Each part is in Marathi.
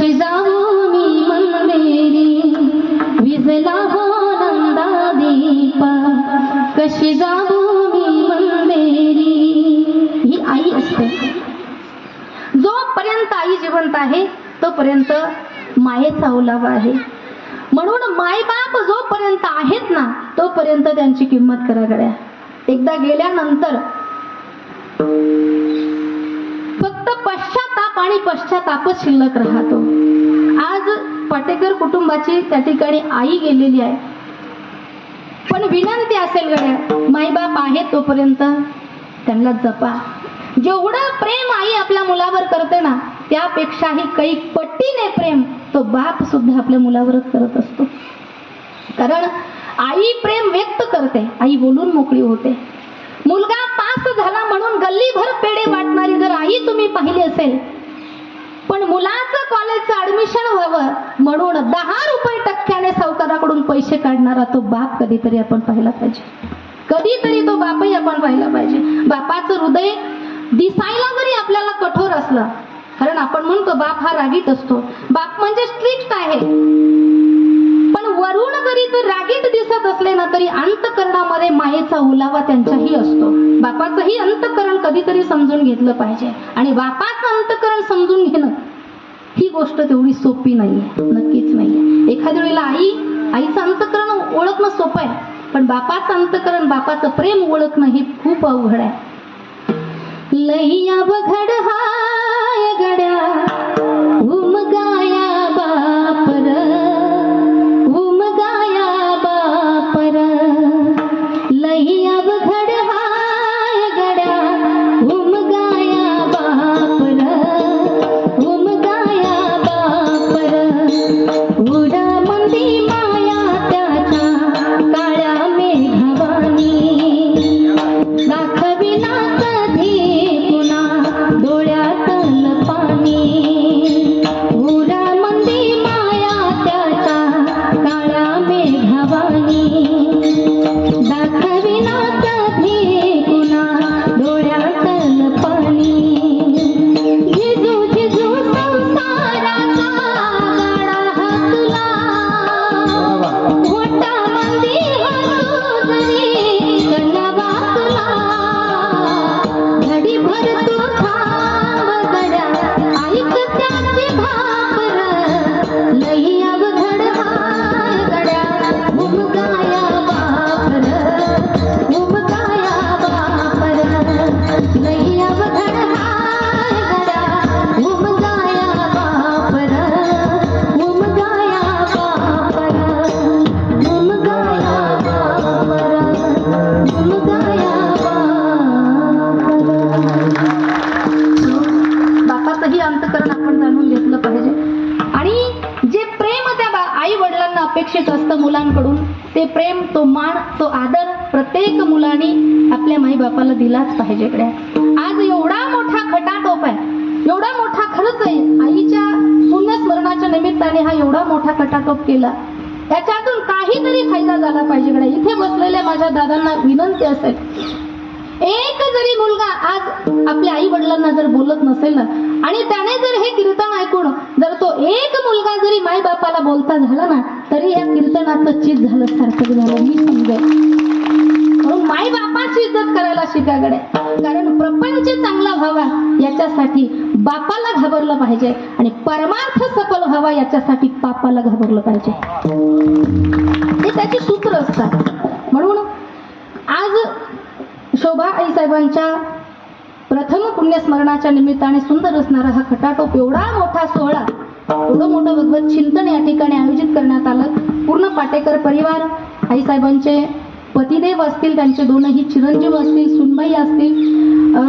फिजाऊनी मंदेरी विजला हो नंदा दीपा कशी जाऊ मी मंदेरी ही आई असते. जोपर्यंत आई जिवंत आहे तोपर्यंत मायेचा ओलावा आहे. म्हणून मायबाप जोपर्यंत आहेत ना तोपर्यंत त्यांची किंमत करा गड्या एकदा गेल्यानंतर आणि पश्चातापच शिल्लक राहतो. आज पाटेकर कुटुंबाची त्या ठिकाणी आई गेलेली आहे. पण विनंती असेल गड्या माईबाप आहेत तोपर्यंत त्यांना जपा. जेवढं प्रेम आई आपल्या मुलावर करते ना त्यापेक्षाही काही पट्टीने प्रेम तो बाप सुद्धा आपल्या मुलावरच करत असतो. कारण आई प्रेम व्यक्त करते आई बोलून मोकळी होते. मुलगा पास झाला म्हणून गल्लीभर पेढे वाटणारी जर आई तुम्ही पाहिली असेल पण मुलाचं कॉलेजचं ऍडमिशन व्हावं म्हणून दहा रुपये टक्क्याने सावकाराकडून पैसे काढणारा तो बाप कधीतरी आपण पाहिला पाहिजे. कधीतरी तो बापही आपण पाहिला पाहिजे. बापाचं हृदय दिसायला जरी आपल्याला कठोर असलं कारण आपण म्हणतो बाप हा रागीत असतो. बाप म्हणजे स्ट्रिक्ट तरी अंतकरणामध्ये मायेचा ओलावा त्यांचाही असतो. बापाचंही अंतकरण कधीतरी समजून घेतलं पाहिजे. आणि बापाचं अंतकरण समजून घेणं ही गोष्ट तेवढी सोपी नाहीये. नक्कीच नाहीये. एखाद्या वेळेला आई आईचं अंतकरण ओळखणं सोपं आहे पण बापाचं अंतकरण बापाचं प्रेम ओळखणं हे खूप अवघड आहे. लैया बघड हा अपेक्षित असतं मुलांकडून. ते प्रेम तो मान तो आदर प्रत्येक मुलाने आपल्या माई बापाला दिलाच पाहिजे इकडे आज एवढा मोठा खटाटोप आहे. एवढा मोठा खरंच आहे. आईच्या पुण्यस्मरणाच्या निमित्ताने हा एवढा मोठा खटाटोप केला. त्याच्यातून काहीतरी फायदा झाला पाहिजे कडे इथे बसलेल्या माझ्या दादांना विनंती असेल. एक जरी मुलगा आज आपल्या आई वडिलांना जर बोलत नसेल ना आणि त्याने जर हे कीर्तन ऐकून जर तो एक मुलगा जरी माई बापाला बोलता झाला ना तरी या कीर्तनाचं चित झालं सारखं झालं. मी समज म्हणून माय बापाची इज्जत करायला शिकाकडे कारण प्रपंच चांगला व्हावा याच्यासाठी बापाला घाबरलं पाहिजे आणि परमार्थ सफल व्हावा याच्यासाठी पापाला घाबरलं पाहिजे. हे त्याची सूत्र असतात. म्हणून आज शोभा आई साहेबांच्या प्रथम पुण्यस्मरणाच्या निमित्ताने सुंदर असणारा हा खटाटोप एवढा मोठा सोहळा एवढं मोठं भगवत चिंतन या ठिकाणी आयोजित करण्यात आलं. पूर्ण पाटेकर परिवार आईसाहेबांचे पतिदेव असतील त्यांचे दोनही चिरंजीव असतील सुनबाई असतील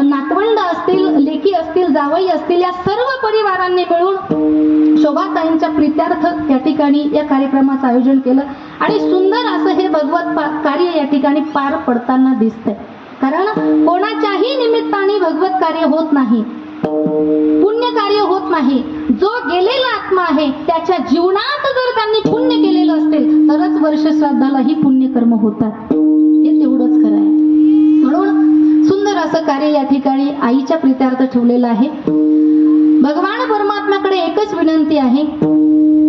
नातवंड असतील लेखी असतील जावई असतील या सर्व परिवारांनी मिळून शोभाताईंच्या प्रित्यार्थ या ठिकाणी या कार्यक्रमाचं आयोजन केलं. आणि सुंदर असं हे भगवत कार्य या ठिकाणी पार पडताना दिसतंय. कारण कोणाच्याही निमित्ताने भगवत कार्य होत नाही. पुण्य कार्य होत नाही. जो गेलेला आत्मा आहे त्याच्या जीवनात जर त्यांनी पुण्य केलेलं असेल तरच वर्ष श्राद्धालाही पुण्यकर्म होतात. हे तेवढंच खरं आहे. म्हणून सुंदर असं कार्य या ठिकाणी आईच्या प्रितार्थ ठेवलेलं आहे. भगवान परमात्म्याकडे एकच विनंती आहे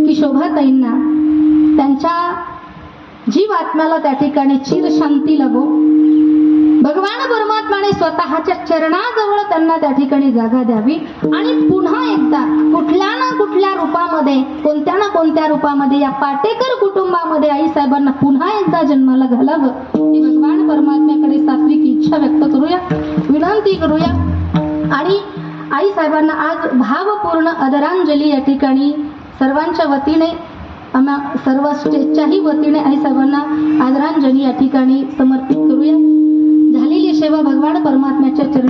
की शोभाताईंना त्यांच्या जीव आत्म्याला त्या ठिकाणी चिर शांती लागो परमात्माने स्वतःच्या चरणाजवळ त्यांना त्या ठिकाणी जागा द्यावी. आणि पुन्हा एकदा कुठल्या ना कुठल्या रूपामध्ये कोणत्या ना कोणत्या रूपामध्ये या पाटेकर कुटुंबामध्ये आई साहेबांना पुन्हा एकदा जन्माला घालावं ही भगवान परमात्म्याकडे सात्विक इच्छा व्यक्त करूया विनंती करूया. आणि आई साहेबांना आज भावपूर्ण आदरांजली या ठिकाणी सर्वांच्या वतीने आम्हा सर्व स्टेजच्याही वतीने आई साहेबांना आदरांजली या ठिकाणी समर्पित करूया. सेवा भगवान परमात्म्याच्या चरणी